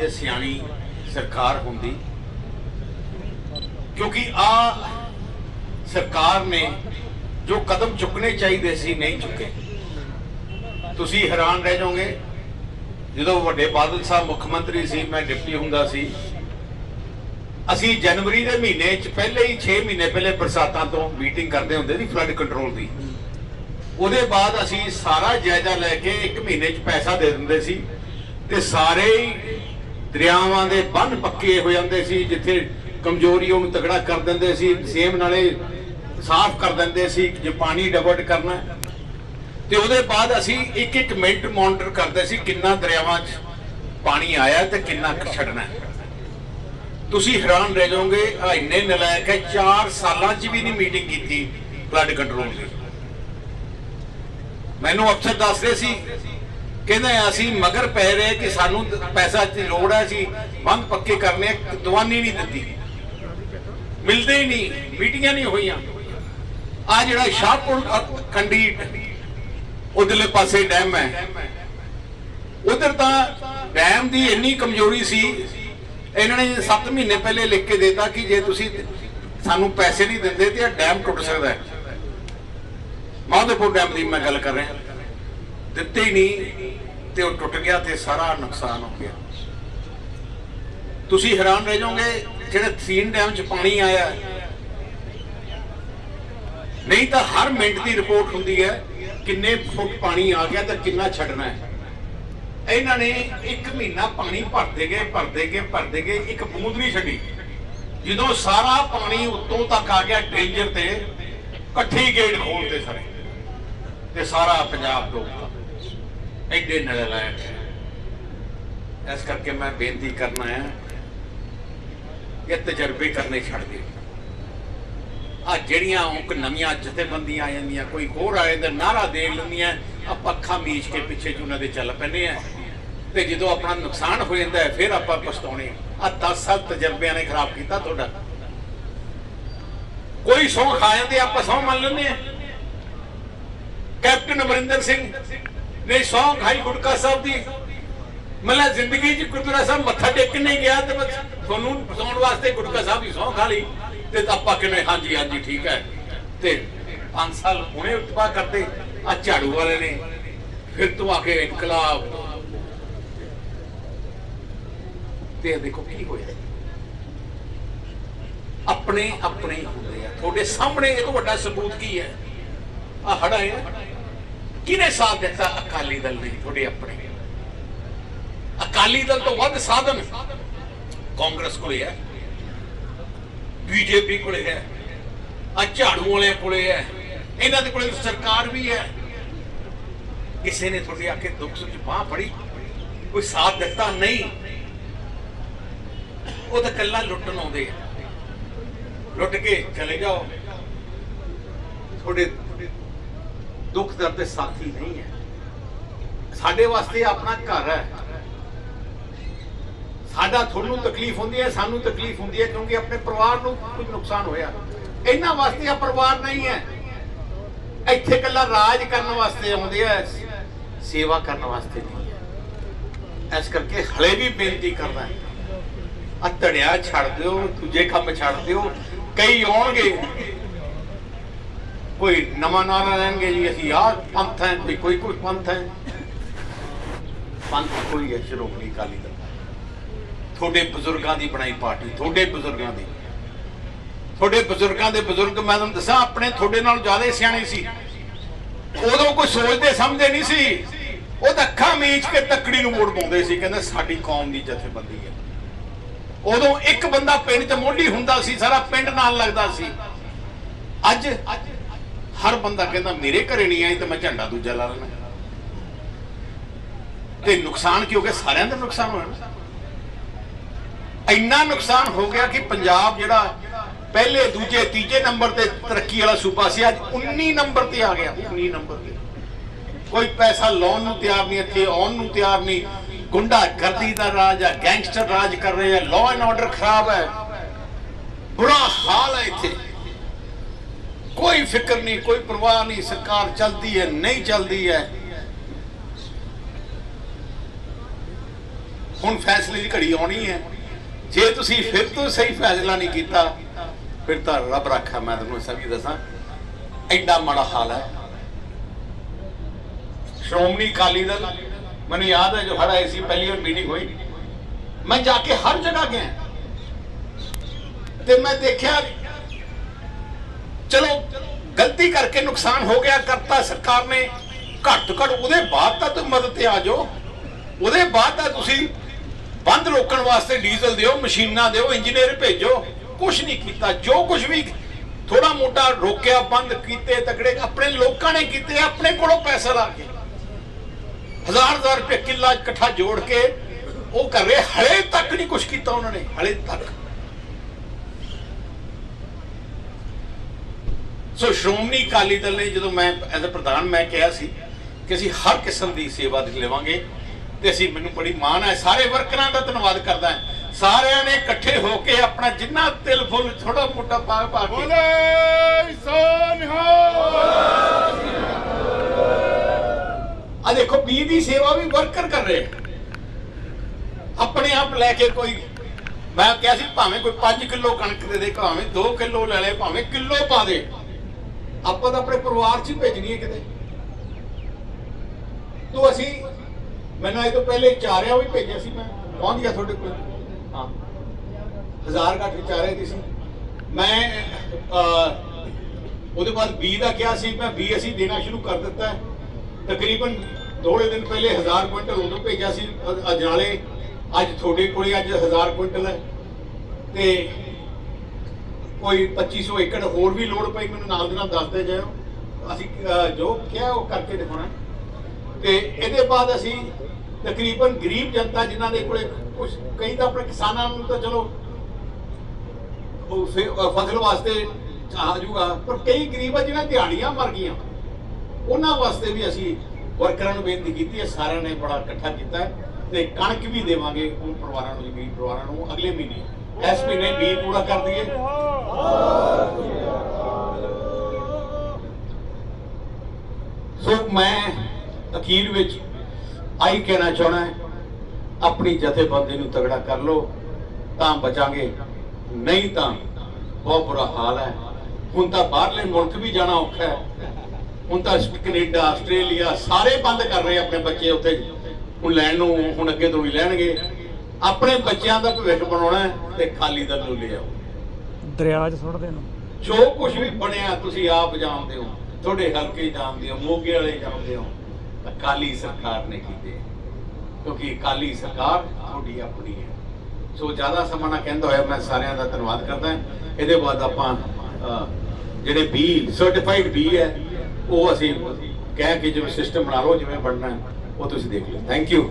ਜੇ ਸਿਆਣੀ ਸਰਕਾਰ ਹੁੰਦੀ, ਕਿਉਂਕਿ ਆ ਸਰਕਾਰ ਨੇ ਜੋ ਕਦਮ ਚੁੱਕਣੇ ਚਾਹੀਦੇ ਸੀ, ਨਹੀਂ ਚੁੱਕੇ। ਤੁਸੀਂ ਹੈਰਾਨ ਰਹਿ ਜਾਓਗੇ, ਜਦੋਂ ਵੱਡੇ ਬਾਦਲ ਸਾਹਿਬ ਮੁੱਖ ਮੰਤਰੀ ਸੀ, ਮੈਂ ਡਿਪਟੀ ਹੁੰਦਾ ਸੀ, ਅਸੀਂ ਜਨਵਰੀ ਦੇ ਮਹੀਨੇ ਚ ਪਹਿਲੇ ਹੀ 6 ਮਹੀਨੇ ਪਹਿਲੇ ਬਰਸਾਤਾਂ ਤੋਂ ਮੀਟਿੰਗ ਕਰਦੇ ਹੁੰਦੇ ਸੀ ਫਲੱਡ ਕੰਟਰੋਲ ਦੀ। ਉਹਦੇ ਬਾਅਦ ਅਸੀਂ ਸਾਰਾ ਜਾਇਜ਼ਾ ਲੈ ਕੇ ਇੱਕ ਮਹੀਨੇ ਚ ਪੈਸਾ ਦੇ ਦਿੰਦੇ ਸੀ ਤੇ ਸਾਰੇ ਦਰਿਆਵਾਂ ਦੇ ਬੰਨ ਪੱਕੇ ਹੋ ਜਾਂਦੇ ਸੀ, ਜਿੱਥੇ ਕਮਜ਼ੋਰੀ ਉਹਨੂੰ ਤਗੜਾ ਕਰ ਦਿੰਦੇ ਸੀ ਸੇਮ ਨਾਲੇ ਸਾਫ਼ ਕਰ ਦਿੰਦੇ ਸੀ, ਜੇ ਪਾਣੀ ਡਿਵਰਟ ਕਰਨਾ। ਤੇ ਉਹਦੇ ਬਾਅਦ ਅਸੀਂ ਇੱਕ ਇੱਕ ਮਿੰਟ ਮੋਨੀਟਰ ਕਰਦੇ ਸੀ ਕਿੰਨਾ ਦਰਿਆਵਾਂ 'ਚ ਪਾਣੀ ਆਇਆ ਤੇ ਕਿੰਨਾ ਛੱਡਣਾ। ਤੁਸੀਂ ਹੈਰਾਨ ਰਹਿ ਜਾਓਗੇ ਇੰਨੇ ਨਲਾਇਕ ਹੈ 4 ਸਾਲਾਂ 'ਚ ਵੀ ਨਹੀਂ ਮੀਟਿੰਗ ਕੀਤੀ ਫਲੱਡ ਕੰਟਰੋਲ ਦੀ। ਮੈਨੂੰ ਅਫਸਰ ਦੱਸਦੇ ਸੀ ਕਹਿੰਦੇ ਅਸੀਂ ਮਗਰ ਪੈ ਰਹੇ ਕਿ ਸਾਨੂੰ ਪੈਸਾ ਦੀ ਲੋੜ ਹੈ ਸੀ ਬੰਦ ਪੱਕੇ ਕਰਨੇ ਦਵਾਨੀ ਨਹੀਂ ਦਿੱਤੀ। ਮਿਲਦੇ ਹੀ ਨਹੀਂ, ਮੀਟਿੰਗਾਂ ਨਹੀਂ ਹੋਈਆਂ। ਆ ਜਿਹੜਾ ਸ਼ਾਹਪੁਰ ਕੰਡੀ ਉਧਰਲੇ ਪਾਸੇ ਡੈਮ ਹੈ। ਉਧਰ ਤਾਂ ਡੈਮ ਦੀ ਇੰਨੀ ਕਮਜ਼ੋਰੀ ਸੀ, ਇਹਨਾਂ ਨੇ 7 ਮਹੀਨੇ ਪਹਿਲੇ ਲਿਖ ਕੇ ਦਿੱਤਾ ਕਿ ਜੇ ਤੁਸੀਂ ਸਾਨੂੰ ਪੈਸੇ ਨਹੀਂ ਦਿੰਦੇ ਤੇ ਇਹ ਡੈਮ ਟੁੱਟ ਸਕਦਾ ਹੈ। ਮਾਧੋਪੁਰ ਡੈਮ ਦੀ ਮੈਂ ਗੱਲ ਕਰ ਰਿਹਾ। ਦਿੱਤੇ ਹੀ ਨਹੀਂ। ਤੇ ਉਹ ਟੁੱਟ ਗਿਆ ਤੇ ਸਾਰਾ ਨੁਕਸਾਨ ਹੋ ਗਿਆ। ਤੁਸੀਂ ਹੈਰਾਨ ਰਹਿ ਜਾਓਗੇ ਜਿਹੜੇ ਸੀਨ ਡੈਮ 'ਚ ਪਾਣੀ ਆਇਆ ਨਹੀਂ ਤਾਂ ਹਰ ਮਿੰਟ ਦੀ ਰਿਪੋਰਟ ਹੁੰਦੀ ਹੈ ਕਿੰਨੇ ਫੁੱਟ ਪਾਣੀ ਆ ਗਿਆ ਤੇ ਕਿੰਨਾ ਛੱਡਣਾ ਹੈ। ਇਹਨਾਂ ਨੇ ਇੱਕ ਮਹੀਨਾ ਪਾਣੀ ਭਰਦੇ ਗਏ ਭਰਦੇ ਗਏ ਭਰਦੇ ਗਏ, ਇੱਕ ਬੂੰਦ ਨਹੀਂ ਛੱਡੀ। ਜਦੋਂ ਸਾਰਾ ਪਾਣੀ ਉੱਤੋਂ ਤੱਕ ਆ ਗਿਆ ਡੇਂਜਰ ਤੇ, ਇਕੱਠੀ ਗੇਟ ਖੋਲਦੇ ਸਾਰੇ ਤੇ ਸਾਰਾ ਪੰਜਾਬ ਡੁੱਬਦਾ ਐਡੇ ਨਲਾਇਕ। ਲਾਇਆ ਇਸ ਕਰਕੇ ਮੈਂ ਬੇਨਤੀ ਕਰਨਾ ਹੈ ਇਹ ਤਜਰਬੇ ਕਰਨੇ ਛੱਡ ਦਿਓ ਆ ਜਿਹੜੀਆਂ ਹੁਣ ਨਵੀਆਂ ਜਥੇਬੰਦੀਆਂ ਆ ਜਾਂਦੀਆਂ, ਕੋਈ ਹੋਰ ਆਏ ਤੇ ਨਾਰਾ ਦੇ ਲੈਂਦੀਆਂ ਆ ਪੱਖਾ ਮੀਚ ਕੇ ਪਿੱਛੇ ਚ ਉਹਨਾਂ ਦੇ ਚੱਲ ਪੈਂਦੇ ਆ। ਤੇ ਜਦੋਂ ਆਪਣਾ ਨੁਕਸਾਨ ਹੋ ਜਾਂਦਾ ਫਿਰ ਆਪਾਂ ਪਛਤਾਉਣੇ ਆ। 10 ਸਾਲ ਤਜਰਬਿਆਂ ਨੇ ਖਰਾਬ ਕੀਤਾ ਤੁਹਾਡਾ। ਕੋਈ ਸੌਂ ਖਾ ਜਾਂਦੇ, ਆਪਾਂ ਸੌਂ ਮੰਨ ਲੈਂਦੇ ਆ। ਕੈਪਟਨ ਅਮਰਿੰਦਰ ਸਿੰਘ ਨੇ ਸੌਂ ਖਾਈ ਗੁਟਕਾ ਸਾਹਿਬ ਦੀ। ਮਤਲਬ ਜ਼ਿੰਦਗੀ 'ਚ ਗੁਰਦੁਆਰਾ ਸਾਹਿਬ ਮੱਥਾ ਟੇਕਣ ਨਹੀਂ ਗਿਆ ਤੇ ਬਸ ਤੁਹਾਨੂੰ ਫਸਾਉਣ ਵਾਸਤੇ ਗੁਟਕਾ ਸਾਹਿਬ ਦੀ ਸੌਂ ਖਾ ਲਈ। ਤੇ ਆਪਾਂ ਕਿਵੇਂ? ਹਾਂਜੀ ਹਾਂਜੀ, ਠੀਕ ਹੈ। ਤੇ 5 ਸਾਲ ਹੁਣੇ ਉਤਪਾ ਕਰਦੇ ਆ ਝਾੜੂ ਵਾਲੇ ਨੇ। ਫਿਰ ਤੋਂ ਆ ਕੇ ਇਨਕਲਾਬ। ਤੇ ਦੇਖੋ ਕੀ ਹੋਇਆ। ਆਪਣੇ ਆਪਣੇ ਹੁੰਦੇ ਆ। ਤੁਹਾਡੇ ਸਾਹਮਣੇ ਇਹ ਤੋਂ ਵੱਡਾ ਸਬੂਤ ਕੀ ਹੈ? ਆ ਹੜਾ ਹੈ ਕਿਹਨੇ ਸਾਥ ਦਿੱਤਾ ਅਕਾਲੀ ਦਲ ਨੇ ਤੁਹਾਡੇ ਆਪਣੇ? ਅਕਾਲੀ ਦਲ ਤੋਂ ਵੱਧ ਸਾਧਨ ਕਾਂਗਰਸ ਕੋਲੇ ਹੈ, ਬੀਜੇਪੀ ਕੋਲੇ ਹੈ ਆ ਝਾੜੂ ਵਾਲਿਆਂ ਕੋਲੇ ਹੈ, ਇਹਨਾਂ ਦੇ ਕੋਲੇ ਸਰਕਾਰ ਵੀ ਹੈ। ਕਿਸੇ ਨੇ ਤੁਹਾਡੇ ਆ ਦੁੱਖ ਸੁੱਖ ਬਾਹ ਫੜੀ, ਕੋਈ ਸਾਥ ਦਿੱਤਾ ਨਹੀਂ, ਉਹ ਤਾਂ ਕੱਲਾ ਲੁੱਟਣ ਆਉਂਦੇ ਆ। ਲੁੱਟ ਕੇ ਚਲੇ ਜਾਓ। ਤੁਹਾਡੇ ਦੁੱਖ ਦਰਦ ਦੇ ਸਾਥੀ ਨਹੀਂ ਹੈ। ਸਾਡੇ ਵਾਸਤੇ ਆਪਣਾ ਘਰ ਹੈ। ਸਾਡਾ ਤੁਹਾਨੂੰ ਤਕਲੀਫ ਹੁੰਦੀ ਹੈ, ਸਾਨੂੰ ਤਕਲੀਫ ਹੁੰਦੀ ਹੈ ਕਿਉਂਕਿ ਆਪਣੇ ਪਰਿਵਾਰ ਨੂੰ ਕੁਝ ਨੁਕਸਾਨ ਹੋਇਆ। ਇਹਨਾਂ ਵਾਸਤੇ ਆ ਪਰਿਵਾਰ ਨਹੀਂ ਹੈ। ਇੱਥੇ ਕੱਲਾ ਰਾਜ ਕਰਨ ਵਾਸਤੇ ਆਉਂਦੇ ਆ, ਸੇਵਾ ਕਰਨ ਵਾਸਤੇ ਨਹੀਂ ਹੈ। ਇਸ ਕਰਕੇ ਹਲੇ ਵੀ ਬੇਨਤੀ ਕਰਦਾ ਆ ਧੜਿਆ ਛੱਡ ਦਿਓ, ਦੂਜੇ ਕੰਮ ਛੱਡ ਦਿਓ, ਕਈ ਆਉਣਗੇ। ਕੋਈ ਨਵਾਂ ਨਾਰਾ ਲੈਣਗੇ ਜੀ, ਅਸੀਂ ਆਹ ਪੰਥ ਹੈ, ਕੋਈ ਕੋਈ ਕੋਈ ਪੰਥ ਹੈ। ਪੰਥ ਕੋਈ ਹੈ ਸ਼੍ਰੋਮਣੀ ਅਕਾਲੀ ਦਲ ਤੁਹਾਡੇ ਬਜ਼ੁਰਗਾਂ ਦੀ ਬਣਾਈ ਪਾਰਟੀ, ਤੁਹਾਡੇ ਬਜ਼ੁਰਗਾਂ ਦੀ। ਤੁਹਾਡੇ ਬਜ਼ੁਰਗਾਂ ਦੇ ਬਜ਼ੁਰਗ, ਮੈਂ ਤੁਹਾਨੂੰ ਦੱਸਾਂ, ਆਪਣੇ ਤੁਹਾਡੇ ਨਾਲ ਜ਼ਿਆਦਾ ਸਿਆਣੇ ਸੀ। ਉਦੋਂ ਕੋਈ ਸੋਚਦੇ, ਸਮਝਦੇ ਨਹੀਂ ਸੀ। ਉਹ ਤਾਂ ਅੱਖਾਂ ਮੀਚ ਕੇ ਤੱਕੜੀ ਨੂੰ ਮੋੜ ਪਾਉਂਦੇ ਸੀ, ਕਹਿੰਦੇ ਸਾਡੀ ਕੌਮ ਦੀ ਜਥੇਬੰਦੀ ਹੈ। ਉਦੋਂ ਇੱਕ ਬੰਦਾ ਪਿੰਡ 'ਚ ਮੋਢੀ ਹੁੰਦਾ ਸੀ, ਸਾਰਾ ਪਿੰਡ ਨਾਲ ਲੱਗਦਾ ਸੀ। ਅੱਜ ਹਰ ਬੰਦਾ ਕਹਿੰਦਾ, ਮੇਰੇ ਘਰੇ ਨਹੀਂ ਆਈ ਤਾਂ ਮੈਂ ਝੰਡਾ ਦੂਜਾ ਲਾ ਲੈਣਾ ਤੇ ਨੁਕਸਾਨ ਕੀ ਹੋ ਗਿਆ? ਸਾਰਿਆਂ ਦਾ ਨੁਕਸਾਨ ਹੋਇਆ ਇੰਨਾ ਨੁਕਸਾਨ ਹੋ ਗਿਆ ਕਿ ਪੰਜਾਬ ਜਿਹੜਾ ਪਹਿਲੇ, ਦੂਜੇ, ਤੀਜੇ ਨੰਬਰ ਤੇ ਤਰੱਕੀ ਵਾਲਾ ਸੂਬਾ ਸੀ, ਅੱਜ 19 ਨੰਬਰ ਤੇ ਆ ਗਿਆ। 19 ਨੰਬਰ ਤੇ। ਕੋਈ ਪੈਸਾ ਲਾਉਣ ਨੂੰ ਤਿਆਰ ਨਹੀਂ, ਇੱਥੇ ਆਉਣ ਨੂੰ ਤਿਆਰ ਨਹੀਂ। ਗੁੰਡਾ ਗਰਦੀ ਦਾ ਰਾਜ ਹੈ ਗੈਂਗਸਟਰ ਰਾਜ ਕਰ ਰਹੇ ਹੈ ਲਾਅ ਐਂਡ ਆਰਡਰ ਖਰਾਬ ਹੈ। ਬੁਰਾ ਹਾਲ ਹੈ ਇੱਥੇ। ਕੋਈ ਫਿਕਰ ਨਹੀਂ, ਕੋਈ ਪਰਵਾਹ ਨਹੀਂ, ਸਰਕਾਰ ਚੱਲਦੀ ਹੈ, ਨਹੀਂ ਚੱਲਦੀ ਹੈ। ਹੁਣ ਫੈਸਲੇ ਦੀ ਘੜੀ ਆਉਣੀ ਹੈ। ਜੇ ਤੁਸੀਂ ਫਿਰ ਤੋਂ ਸਹੀ ਫੈਸਲਾ ਨਹੀਂ ਕੀਤਾ, ਫਿਰ ਤਾਂ ਰੱਬ ਰੱਖਾ, ਮੈਂ ਤੁਹਾਨੂੰ ਸਭੀ ਦੱਸਾਂ, ਐਡਾ ਮਾੜਾ ਹਾਲ ਹੈ। ਸ਼੍ਰੋਮਣੀ ਅਕਾਲੀ ਦਲ, ਮੈਨੂੰ ਯਾਦ ਹੈ ਜੋ ਹੜਾ ਸੀ, ਪਹਿਲੀ ਵਾਰ ਮੀਟਿੰਗ ਹੋਈ। ਮੈਂ ਜਾ ਕੇ ਹਰ ਜਗ੍ਹਾ ਗਿਆ। ਤੇ ਮੈਂ ਦੇਖਿਆ ਚਲੋ, ਗਲਤੀ ਕਰਕੇ ਨੁਕਸਾਨ ਹੋ ਗਿਆ, ਕਰਤਾ ਸਰਕਾਰ ਨੇ। ਘੱਟ ਤੋਂ ਘੱਟ ਉਹਦੇ ਬਾਅਦ ਤਾਂ ਤੁਸੀਂ ਮਦਦ ਤੇ ਆ ਜਾਓ। ਉਹਦੇ ਬਾਅਦ ਤਾਂ ਤੁਸੀਂ ਬੰਦ ਰੋਕਣ ਵਾਸਤੇ ਡੀਜ਼ਲ ਦਿਓ, ਮਸ਼ੀਨਾਂ ਦਿਓ, ਇੰਜੀਨੀਅਰ ਭੇਜੋ। ਕੁਝ ਨਹੀਂ ਕੀਤਾ। ਜੋ ਕੁਝ ਵੀ ਥੋੜਾ ਮੋਟਾ ਰੋਕਿਆ, ਬੰਦ ਕੀਤੇ, ਤਕੜੇ, ਆਪਣੇ ਲੋਕਾਂ ਨੇ ਕੀਤੇ, ਆਪਣੇ ਕੋਲੋਂ ਪੈਸਾ ਲਾ ਕੇ। ਹਜ਼ਾਰ ਹਜ਼ਾਰ ਰੁਪਏ ਕਿੱਲਾ ਇਕੱਠਾ ਜੋੜ ਕੇ ਉਹ ਕਰ ਰਹੇ। ਹਲੇ ਤੱਕ ਨਹੀਂ ਕੁਝ ਕੀਤਾ ਉਹਨਾਂ ਨੇ। ਹਲੇ ਤੱਕ। ਸੋ ਸ਼੍ਰੋਮਣੀ ਅਕਾਲੀ ਦਲ ਨੇ ਜਦੋਂ ਮੈਂ ਐਜ਼ ਅ ਪ੍ਰਧਾਨ ਮੈਂ ਕਿਹਾ ਸੀ ਕਿ ਅਸੀਂ ਹਰ ਕਿਸਮ ਦੀ ਸੇਵਾ ਦੇ ਲਵਾਂਗੇ ਤੇ ਅਸੀਂ ਮੈਨੂੰ ਬੜੀ ਮਾਣ ਹੈ ਸਾਰੇ ਵਰਕਰਾਂ ਦਾ ਧੰਨਵਾਦ ਕਰਦਾ ਹਾਂ। ਸਾਰਿਆਂ ਨੇ ਇਕੱਠੇ ਹੋ ਕੇ ਆਪਣਾ ਜਿੰਨਾ ਤਿਲ ਫੁੱਲ ਥੋੜਾ ਮੋਟਾ ਪਾ ਪਾ ਕੇ ਬੋਲੇ ਸੋਨਿਹਾਲ ਆ ਦੇਖੋ ਬੀ ਦੀ ਸੇਵਾ ਵੀ ਵਰਕਰ ਕਰ ਰਹੇ ਆਪਣੇ ਆਪ ਲੈ ਕੇ ਕੋਈ ਮੈਂ ਕਿਹਾ ਸੀ ਭਾਵੇਂ ਕੋਈ 5 ਕਿਲੋ ਕਣਕ ਦੇ ਦੇ ਭਾਵੇਂ 2 ਕਿਲੋ ਲੈ ਲੈ ਭਾਵੇਂ ਕਿਲੋ ਪਾ ਦੇ। ਆਪਾਂ ਤਾਂ ਆਪਣੇ ਪਰਿਵਾਰ 'ਚ ਹੀ ਭੇਜਣੀ ਹੈ ਕਿਤੇ। ਤੋ ਅਸੀਂ, ਮੈਨੂੰ ਇਹ ਤੋਂ ਪਹਿਲੇ ਚਾਰਿਆ ਵੀ ਭੇਜਿਆ ਸੀ ਮੈਂ। ਪਹੁੰਚ ਗਿਆ ਤੁਹਾਡੇ ਕੋਲ? ਹਾਂ। ਹਜ਼ਾਰ ਘੱਟ ਵਿਚਾਰੇ ਦੀ ਸੀ। ਮੈਂ ਉਹਦੇ ਬਾਅਦ ਬੀ ਦਾ ਕਿਹਾ ਸੀ, ਮੈਂ ਬੀ ਅਸੀਂ ਦੇਣਾ ਸ਼ੁਰੂ ਕਰ ਦਿੱਤਾ ਤਕਰੀਬਨ ਥੋੜੇ ਦਿਨ ਪਹਿਲੇ 1000 ਕੁਇੰਟਲ ਉਦੋਂ ਭੇਜਿਆ ਸੀ ਅਜਨਾਲੇ। ਅੱਜ ਤੁਹਾਡੇ ਕੋਲੇ ਅੱਜ 1000 ਕੁਇੰਟਲ ਹੈ। ਤੇ ਕੋਈ 2500 ਏਕੜ ਹੋਰ ਵੀ ਲੋੜ ਪਈ, ਮੈਨੂੰ ਨਾਲ ਦੇ ਨਾਲ ਦੱਸਦੇ ਜਾਓ ਅਸੀਂ ਜੋ ਕਿਹਾ ਉਹ ਕਰਕੇ ਦਿਖਾਉਣਾ। ਤੇ ਇਹਦੇ ਬਾਅਦ ਅਸੀਂ ਤਕਰੀਬਨ ਗਰੀਬ ਜਨਤਾ ਜਿਨ੍ਹਾਂ ਦੇ ਕੋਲੇ ਕੁਝ ਕਈ ਤਾਂ ਆਪਣੇ ਕਿਸਾਨਾਂ ਨੂੰ ਤਾਂ ਚਲੋ, ਉਹ ਫਸਲ ਵਾਸਤੇ ਆ ਜੂਗਾ, ਪਰ ਕਈ ਗਰੀਬ ਆ ਜਿਹਨਾਂ ਦਿਹਾੜੀਆਂ ਮਰ ਗਈਆਂ। ਉਹਨਾਂ ਵਾਸਤੇ ਵੀ ਅਸੀਂ ਵਰਕਰਾਂ ਨੂੰ ਬੇਨਤੀ ਕੀਤੀ ਹੈ, ਸਾਰਿਆਂ ਨੇ ਬੜਾ ਇਕੱਠਾ ਕੀਤਾ ਤੇ ਕਣਕ ਵੀ ਦੇਵਾਂਗੇ, ਉਹ ਪਰਿਵਾਰਾਂ ਨੂੰ ਗਰੀਬ ਪਰਿਵਾਰਾਂ ਨੂੰ, ਅਗਲੇ ਮਹੀਨੇ। ਇਸ ਮਹੀਨੇ ਵੀ ਪੂਰਾ ਕਰ ਦਈਏ। ਸੋ ਮੈਂ ਅਖੀਰ ਵਿੱਚ ਆਈ ਕਹਿਣਾ ਚਾਹਣਾ ਆਪਣੀ ਜਥੇਬੰਦੀ ਨੂੰ ਤਗੜਾ ਕਰ ਲਓ, ਤਾਂ ਬਚਾਂਗੇ। ਨਹੀਂ ਤਾਂ ਬਹੁਤ ਬੁਰਾ ਹਾਲ ਹੈ। ਹੁਣ ਤਾਂ ਬਾਹਰਲੇ ਮੁਲਕ ਵੀ ਜਾਣਾ ਔਖਾ ਹੈ। ਹੁਣ ਤਾਂ ਕੈਨੇਡਾ, ਆਸਟ੍ਰੇਲੀਆ ਸਾਰੇ ਬੰਦ ਕਰ ਰਹੇ ਆਪਣੇ ਬੱਚੇ ਉੱਥੇ। ਹੁਣ ਲੈਣ ਨੂੰ, ਹੁਣ ਅੱਗੇ ਤੋਂ ਵੀ ਲੈਣਗੇ। ਆਪਣੇ ਬੱਚਿਆਂ ਦਾ ਭਵਿੱਖ ਬਣਾਉਣਾ ਹੈ ਤੇ ਖਾਲੀ ਦਲ ਨੂੰ ਲੈ ਆਓ। ਦਰਿਆ 'ਚ ਸੁੱਟਦੇ ਨੂੰ। ਜੋ ਕੁਝ ਵੀ ਬਣਿਆ ਤੁਸੀਂ ਆਪ ਜਾਣਦੇ ਹੋ। ਤੁਹਾਡੇ ਹਲਕੇ ਜਾਣਦੇ ਹੋ ਮੋਗੇ ਵਾਲੇ ਜਾਣਦੇ ਹੋ। ਅਕਾਲੀ ਸਰਕਾਰ ਨੇ ਕੀਤੇ ਕਿਉਂਕਿ ਅਕਾਲੀ ਸਰਕਾਰ ਤੁਹਾਡੀ ਆਪਣੀ ਹੈ। ਸੋ ਜ਼ਿਆਦਾ ਸਮਾਂ ਨਾ ਕਹਿੰਦਾ ਹੋਇਆ ਮੈਂ ਸਾਰਿਆਂ ਦਾ ਧੰਨਵਾਦ ਕਰਦਾ ਇਹਦੇ ਬਾਅਦ ਆਪਾਂ ਜਿਹੜੇ ਬੀ ਸਰਟੀਫਾਈਡ ਬੀ ਹੈ ਉਹ ਅਸੀਂ ਕਹਿ ਕੇ ਜਿਵੇਂ ਸਿਸਟਮ ਬਣਾ ਲਓ ਜਿਵੇਂ ਬਣਨਾ ਉਹ ਤੁਸੀਂ ਦੇਖ ਲਓ। Thank you